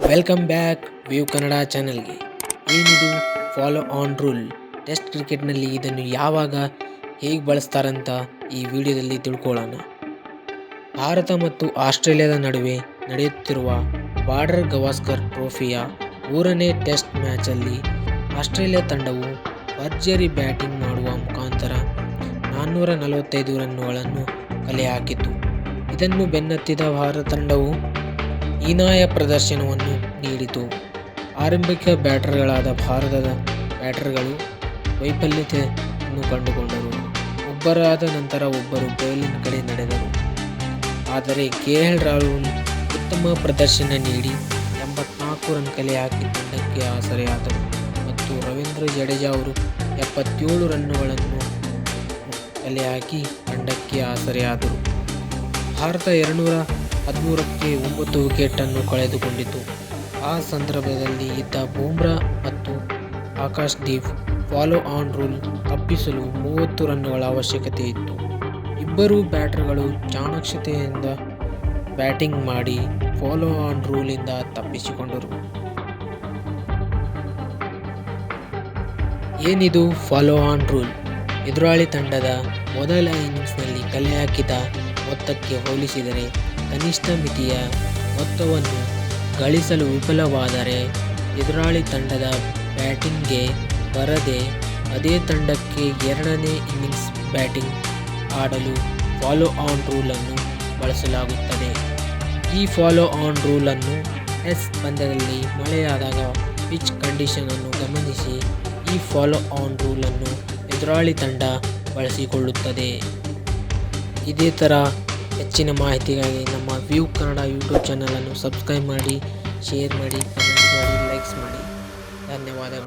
Welcome back view Kannada ಚಾನಲ್ಗೆ ಏನಿದು? Follow on rule test ಕ್ರಿಕೆಟ್ನಲ್ಲಿ ಇದನ್ನು ಯಾವಾಗ ಹೇಗೆ ಬಳಸ್ತಾರಂತ ಈ ವಿಡಿಯೋದಲ್ಲಿ ತಿಳ್ಕೊಳ್ಳೋಣ. ಭಾರತ ಮತ್ತು ಆಸ್ಟ್ರೇಲಿಯಾದ ನಡುವೆ ನಡೆಯುತ್ತಿರುವ ಬಾರ್ಡರ್ ಗವಾಸ್ಕರ್ ಟ್ರೋಫಿಯ ಮೂರನೇ ಟೆಸ್ಟ್ ಮ್ಯಾಚಲ್ಲಿ ಆಸ್ಟ್ರೇಲಿಯಾ ತಂಡವು ಭರ್ಜರಿ ಬ್ಯಾಟಿಂಗ್ ಮಾಡುವ ಮುಖಾಂತರ ನಾನ್ನೂರ ನಲವತ್ತೈದು ರನ್ನುಗಳನ್ನು ಕಲೆ ಹಾಕಿತು. ಇದನ್ನು ಬೆನ್ನತ್ತಿದ ಭಾರತ ತಂಡವು ಹೀನಾಯ ಪ್ರದರ್ಶನವನ್ನು ನೀಡಿತು. ಆರಂಭಿಕ ಬ್ಯಾಟರ್ಗಳಾದ ಭಾರತದ ಬ್ಯಾಟರ್ಗಳು ವೈಫಲ್ಯತೆಯನ್ನು ಕಂಡುಕೊಂಡರು. ಒಬ್ಬರಾದ ನಂತರ ಒಬ್ಬರು ಬೌಲಿಂಗ್ ಕಡೆ ನಡೆದರು. ಆದರೆ ಕೆ. ಎಲ್. ರಾಹುಲ್ ಉತ್ತಮ ಪ್ರದರ್ಶನ ನೀಡಿ ಎಂಬತ್ನಾಲ್ಕು ರನ್ ಕಲೆ ಹಾಕಿ ತಂಡಕ್ಕೆ ಆಸರೆಯಾದರು. ಮತ್ತು ರವೀಂದ್ರ ಜಡೇಜಾ ಅವರು ಎಪ್ಪತ್ತೇಳು ರನ್ನುಗಳನ್ನು ಕಲೆ ಹಾಕಿ ತಂಡಕ್ಕೆ ಆಸರೆಯಾದರು. ಭಾರತ ಎರಡುನೂರ ಹದಿಮೂರಕ್ಕೆ ಒಂಬತ್ತು ವಿಕೆಟನ್ನು ಕಳೆದುಕೊಂಡಿತು. ಆ ಸಂದರ್ಭದಲ್ಲಿ ಇದ್ದ ಬೂಮ್ರಾ ಮತ್ತು Akash Deep follow on rule ತಪ್ಪಿಸಲು ಮೂವತ್ತು ರನ್ನುಗಳ ಅವಶ್ಯಕತೆ ಇತ್ತು. ಇಬ್ಬರೂ ಬ್ಯಾಟರ್ಗಳು ಚಾಣಾಕ್ಷತೆಯಿಂದ ಬ್ಯಾಟಿಂಗ್ ಮಾಡಿ ಫಾಲೋ ಆನ್ ರೂಲಿಂದ ತಪ್ಪಿಸಿಕೊಂಡರು. ಏನಿದು ಫಾಲೋ ಆನ್ ರೂಲ್? ಎದುರಾಳಿ ತಂಡದ ಮೊದಲ ಇನ್ನಿಂಗ್ಸ್ನಲ್ಲಿ ಕಲೆ ಹಾಕಿದ ಮೊತ್ತಕ್ಕೆ ಹೋಲಿಸಿದರೆ ಕನಿಷ್ಠ ಮಿತಿಯ ಮೊತ್ತವನ್ನು ಗಳಿಸಲು ವಿಫಲವಾದರೆ ಎದುರಾಳಿ ತಂಡದ ಬ್ಯಾಟಿಂಗ್ಗೆ ಬರದೆ ಅದೇ ತಂಡಕ್ಕೆ ಎರಡನೇ ಇನ್ನಿಂಗ್ಸ್ ಬ್ಯಾಟಿಂಗ್ ಆಡಲು ಫಾಲೋ ಆನ್ ರೂಲನ್ನು ಬಳಸಲಾಗುತ್ತದೆ. ಈ ಫಾಲೋ ಆನ್ ರೂಲನ್ನು ಎಸ್ ಪಂದ್ಯದಲ್ಲಿ ಮಳೆಯಾದಾಗ ಪಿಚ್ ಕಂಡೀಷನನ್ನು ಗಮನಿಸಿ ಈ ಫಾಲೋ ಆನ್ ರೂಲನ್ನು ಎದುರಾಳಿ ತಂಡ ಬಳಸಿಕೊಳ್ಳುತ್ತದೆ. ಇದೇ ಥರ ಹೆಚ್ಚಿನ ಮಾಹಿತಿಗಾಗಿ ನಮ್ಮ ವ್ಯೂ ಕನ್ನಡ ಯೂಟ್ಯೂಬ್ ಚಾನಲನ್ನು ಸಬ್ಸ್ಕ್ರೈಬ್ ಮಾಡಿ ಶೇರ್ ಮಾಡಿ ಕಮೆಂಟ್ ಮಾಡಿ ಲೈಕ್ಸ್ ಮಾಡಿ. ಧನ್ಯವಾದಗಳು.